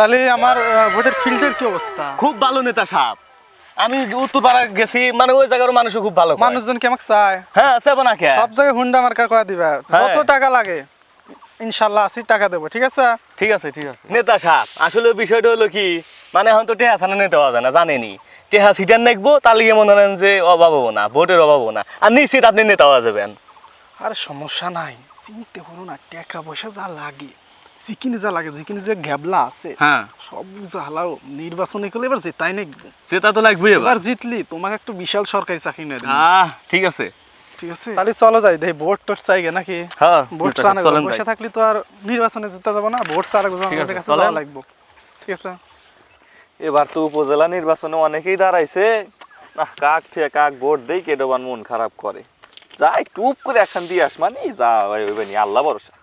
তাহলে আমার ভোটের ফিল্ডের কি অবস্থা? খুব ভালো নেতা সাহেব। আমি উত্তর পাড়া গেছি মানে ওই জায়গার মানুষও খুব ভালো মানুষজন কি আমাকে চায়? হ্যাঁ সেবো না কে? সব জায়গায় হুন্ডা মার্কা করে দিবা। যত টাকা লাগে ইনশাল্লাহ আশি টাকা দেবো ঠিক আছে? ঠিক আছে ঠিক আছে। নেতা সাহেব আসলে বিষয়টা হলো কি মানে এখন তো টেহা ছানা নিতে যায় না জানেনি টেহা সিটার নেকবো মনে করেন যে অভাব হব না ভোটের অভাব হব না। আর নিশ্চিত আপনি নেতা হওয়া যাবেন। আর সমস্যা নাই চিনতে পারো না টাকা পয়সা যা লাগে। চিকিনি যা লাগে চিকিনি যে ঘ্যাবলা আছে হ্যাঁ। সব জ্বালাও। নির্বাচনে করলে এবার জেতাই নেকবো সেটা তো লাগবে এবার জিতলি তোমাকে একটু বিশাল সরকারি চাকরি নিয়ে দেবো ঠিক আছে। ঠিক আছে। তাহলে চলো যাই দেখি ভোট টোট চাই নাকি? হ্যাঁ ভোট চানা বসে থাকলে তো আর নির্বাচনে জিততে যাব না ভোট চারা ঠিক কাছে যাওয়া লাগবো। ঠিক আছে। এবার তো উপজেলা নির্বাচনে অনেকেই দাঁড়াইছে। না কাক ঠিয়া কাক ভোট দেই কেডোবান মন খারাপ করে। যাই টুপ করে একখান দিয়ে আস মানে যা আল্লাহ ভরসা।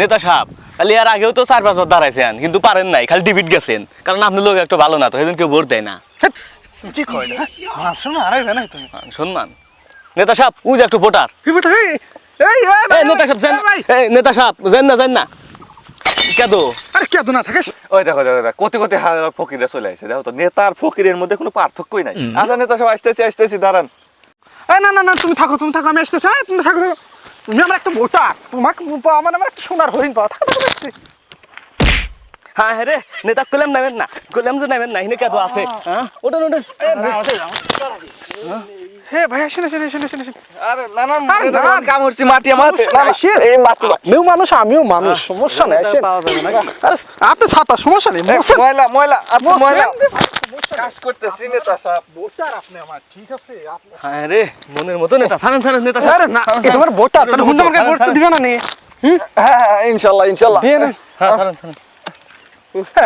নেতা সাহেব খালি আর আগেও তো চার পাঁচ বার দাঁড়াইছেন কিন্তু পারেন নাই খালি ডিবিট গেছেন। কারণ আপনি লোক একটু ভালো না তো সেদিন কেউ ভোট দেয় না। তুমি কি কয় না ভাবছ না আরে নাই তুমি। সম্মান। নেতা সাহেব উজ একটু ভোটার। নেতা সাহেব নেতা না না। কেদো। আরে কে না থাকিস ওই দেখো দেখো দেখো, কোটি কোটি হাজার ফকিরা চলে আসছে দেখো তো নেতার ফকিরের মধ্যে কোনো পার্থক্যই নাই। আচ্ছা নেতা সব আসতেছি আসতেছি দাঁড়ান। না না না তুমি থাকো তুমি থাকো আমি আসতেছি হ্যাঁ তুমি থাকো থাকো। তুমি আমার একটা ভোটার তোমাকে আমার আমার একটা সোনার হরিণ পাওয়া। থাকো। হ্যাঁ হ্যাঁ রে নেতা কলাম নামেন না কলাম যে নামেন না হিনে কেদো আছে হ্যাঁ? ওঠেন ওঠেন। হে ভাই আরে না না। কাম হচ্ছে মাটি আমাতে। এই মাটি মানুষ আমিও মানুষ সমস্যা নেই আরে আপনি ছাতা সমস্যা নেই ময়লা ময়লা আপনি। কাজ করতেছি নেতা সাহেব। ভোটার আপনি আমার ঠিক আছে? হ্যাঁ রে মনের মতো নেতা ছাড়েন ছাড়েন নেতা সাহেব। না এ তোমার ভোটার তাহলে হুন্ডা আমাকে ভোট দিবে না নি হ্যাঁ ইনশাল্লাহ ইনশাল্লাহ। দিয়ে নেন হ্যাঁ ছাড়েন ছাড়েন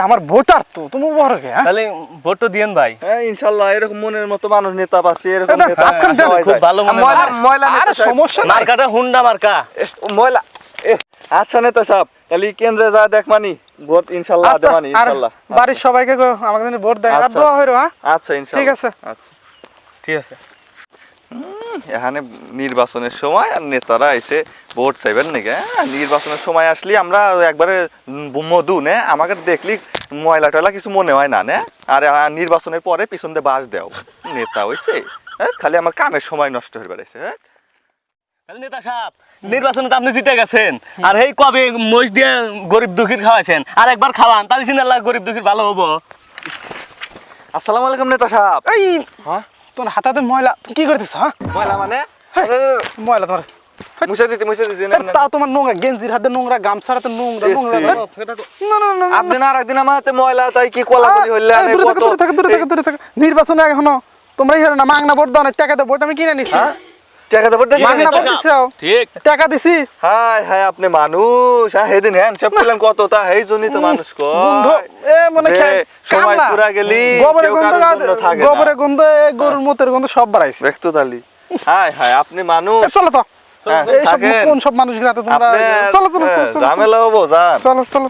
আমার ভোটার তো তুমি বড় কে হ্যাঁ? তাহলে ভোট তো দিয়েন ভাই। হ্যাঁ ইনশাল্লাহ এরকম মনের মতো মানুষ নেতা পাচ্ছে এরকম নেতা খুব ভালো ময়লা ময়লা নেতা সমস্যা নাই। মার্কাটা হুন্ডা মার্কা। এ, ময়লা আচ্ছা নেতা সাহেব তাহলে কেন্দ্রে যা দেখ মানি। ভোট আচ্ছা, দেবানি ইনশাল্লাহ। বাড়ির সবাইকে আমাকে যেন ভোট দেয়। আর আচ্ছা, দোয়া হইরো হ্যাঁ? আচ্ছা ঠিক আছে। আচ্ছা। ঠিক আছে। এখানে নির্বাচনের সময় আর নেতারা এসে ভোট চাইবেন নাকি হ্যাঁ? নির্বাচনের সময় আসলে আমরা একবারে মধু নে? আমাকে দেখলি ময়লা টয়লা কিছু মনে হয় না নে? আর নির্বাচনের পরে পিছন দিয়ে বাস দেও। নেতা হইছে হ্যাঁ? খালি আমার কামের সময় নষ্ট হয়ে বেড়াইছে হ্যাঁ? নেতা সাহেব নির্বাচনে তো আপনি জিতে গেছেন। আর এই কবে মহিষ দিয়ে গরিব দুঃখীর খাওয়াইছেন? আর একবার খাওয়ান তাহলে সিনাল্লাহ গরিব দুঃখীর ভালো হব। আসসালামু আলাইকুম নেতা সাহেব। এই হ্যাঁ? তোর হাতাতে ময়লা তুমি কি করতেছ হ্যাঁ? ময়লা মানে? ময়লা তোমার মুছে দিতে মুছে দিতে নেন, নেন। তাও তোমার নোংরা গেঞ্জির হাতে নোংরা গামছার হাতে নোংরা এসি। নোংরা না না না, না আপনি না। আর আমার হাতে ময়লা তাই কি কোলা বলি হইলে দূরে থাকো, দূরে থাকো, দূরে থাকো, নির্বাচনে এখনও তোমরাই হেরো না মাংনা ভোট দাও না ভোট আমি কিনে নিছি। হ্যাঁ? টাকা দেবো ঠিক টাকা দিছি। হাই হাই আপনি মানুষ। হ্যাঁ হেদিন হ্যাঁ সব কত তা? হেই জন্যই তো মানুষ কয়। এ মনে সময় পুরা গেলি গন্ধ থাকে গন্ধ এ গরুর মতের গন্ধ সব বাড়াইছে। দেখতো তালি। হাই হাই আপনি মানুষ। চলো তো। হ্যাঁ, কোন সব মানুষগুলো তোমরা চলো চলো হ্যাঁ, চলো, চলো। ঝামেলা হব যান। চলো চলো।